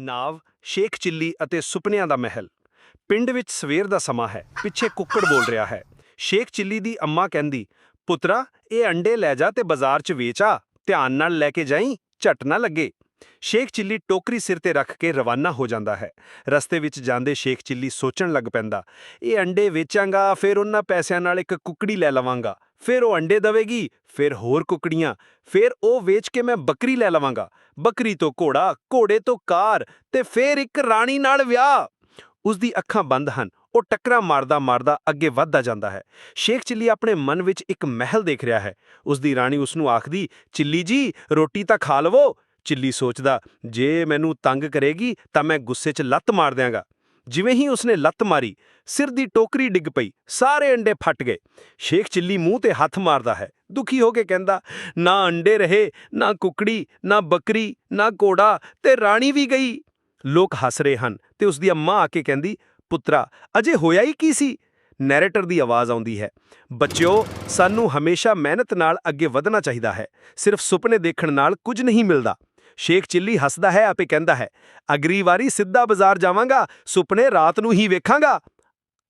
ਨਾਵ, Sheikh chilli ਅਤੇ ਸੁਪਨਿਆਂ ਦਾ ਮਹਿਲ। ਪਿੰਡ ਵਿੱਚ ਸਵੇਰ ਦਾ ਸਮਾਂ ਹੈ, ਪਿੱਛੇ ਕੁੱਕੜ ਬੋਲ ਰਿਹਾ ਹੈ। ਸ਼ੇਖ ਚਿੱਲੀ ਦੀ ਅੰਮਾ ਕਹਿੰਦੀ, ਪੁੱਤਰਾ, ਇਹ ਅੰਡੇ ਲੈ ਜਾ ਤੇ ਬਾਜ਼ਾਰ 'ਚ ਵੇਚ ਆ, ਧਿਆਨ ਨਾਲ ਲੈ ਕੇ ਜਾਈਂ, ਝਟ ਨਾ ਲੱਗੇ। ਸ਼ੇਖ ਚਿੱਲੀ ਟੋਕਰੀ ਸਿਰ ਤੇ ਰੱਖ ਕੇ ਰਵਾਨਾ ਹੋ ਜਾਂਦਾ ਹੈ। ਰਸਤੇ ਵਿੱਚ ਜਾਂਦੇ ਸ਼ੇਖ ਚਿੱਲੀ ਸੋਚਣ ਲੱਗ ਪੈਂਦਾ, ਇਹ ਅੰਡੇ ਵੇਚਾਂਗਾ, ਫਿਰ ਉਹਨਾਂ ਪੈਸਿਆਂ ਨਾਲ ਇੱਕ ਕੁੱਕੜੀ ਲੈ ਲਵਾਂਗਾ, ਫਿਰ ਉਹ ਅੰਡੇ ਦੇਵੇਗੀ, ਫਿਰ ਹੋਰ ਕੁੱਕੜੀਆਂ, ਫਿਰ ਉਹ ਵੇਚ ਕੇ ਮੈਂ ਬੱਕਰੀ ਲੈ ਲਵਾਂਗਾ, ਬੱਕਰੀ ਤੋਂ ਘੋੜਾ, ਘੋੜੇ ਤੋਂ ਕਾਰ ਤੇ ਫਿਰ ਇੱਕ ਰਾਣੀ ਨਾਲ ਵਿਆਹ। ਉਸ ਦੀ ਅੱਖਾਂ ਬੰਦ ਹਨ, ਉਹ ਟੱਕਰਾ ਮਾਰਦਾ ਮਾਰਦਾ ਅੱਗੇ ਵੱਧਦਾ ਜਾਂਦਾ ਹੈ। ਸ਼ੇਖ ਚਿੱਲੀ ਆਪਣੇ ਮਨ ਵਿੱਚ ਇੱਕ ਮਹਿਲ ਦੇਖ ਰਿਹਾ ਹੈ। ਉਸ ਦੀ ਰਾਣੀ ਉਸ ਨੂੰ ਆਖਦੀ, ਚਿੱਲੀ ਜੀ, ਰੋਟੀ ਤਾਂ ਖਾ ਲਵੋ। ਚਿੱਲੀ ਸੋਚਦਾ, ਜੇ ਮੈਨੂੰ ਤੰਗ ਕਰੇਗੀ ਤਾਂ ਮੈਂ ਗੁੱਸੇ 'ਚ ਲੱਤ ਮਾਰ ਦਿਆਂਗਾ। ਜਿਵੇਂ ਹੀ ਉਸਨੇ ਲੱਤ ਮਾਰੀ, ਸਿਰ ਦੀ ਟੋਕਰੀ ਡਿੱਗ ਪਈ, ਸਾਰੇ ਅੰਡੇ ਫਟ ਗਏ। ਸ਼ੇਖ ਚਿੱਲੀ ਮੂੰਹ ਤੇ ਹੱਥ ਮਾਰਦਾ ਹੈ, ਦੁਖੀ ਹੋ ਕੇ ਕਹਿੰਦਾ, ਨਾ ਅੰਡੇ ਰਹੇ, ਨਾ ਕੁਕੜੀ, ਨਾ ਬੱਕਰੀ, ਨਾ ਘੋੜਾ ਤੇ ਰਾਣੀ ਵੀ ਗਈ। ਲੋਕ ਹੱਸ ਰਹੇ ਹਨ ਤੇ ਉਸ ਦੀ ਅੰਮਾ ਆ ਕੇ ਕਹਿੰਦੀ, ਪੁੱਤਰਾ, ਅਜੇ ਹੋਇਆ ਹੀ ਕੀ ਸੀ? ਨੈਰੇਟਰ ਦੀ ਆਵਾਜ਼ ਆਉਂਦੀ ਹੈ, ਬੱਚਿਓ, ਸਾਨੂੰ ਹਮੇਸ਼ਾ ਮਿਹਨਤ ਨਾਲ ਅੱਗੇ ਵਧਣਾ ਚਾਹੀਦਾ ਹੈ, ਸਿਰਫ ਸੁਪਨੇ ਦੇਖਣ ਨਾਲ ਕੁਝ ਨਹੀਂ ਮਿਲਦਾ। ਸ਼ੇਖ ਚਿੱਲੀ ਹੱਸਦਾ ਹੈ ਆਪੇ ਕਹਿੰਦਾ ਹੈ ਅਗਰੀ ਵਾਰੀ ਸਿੱਧਾ ਬਾਜ਼ਾਰ ਜਾਵਾਂਗਾ ਸੁਪਨੇ ਰਾਤ ਨੂੰ ਹੀ ਵੇਖਾਂਗਾ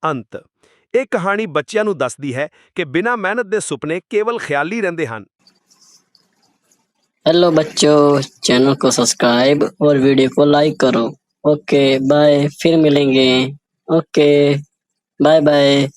ਅੰਤ ਇਹ ਕਹਾਣੀ ਬੱਚਿਆਂ ਨੂੰ ਦੱਸਦੀ ਹੈ ਕਿ ਬਿਨਾਂ ਮਿਹਨਤ ਦੇ ਸੁਪਨੇ ਕੇਵਲ ਖਿਆਲੀ ਰਹਿੰਦੇ ਹਨ हेलो बच्चों चैनल को सब्सक्राइब और वीडियो को लाइक करो ओके बाय फिर मिलेंगे ओके बाय बाय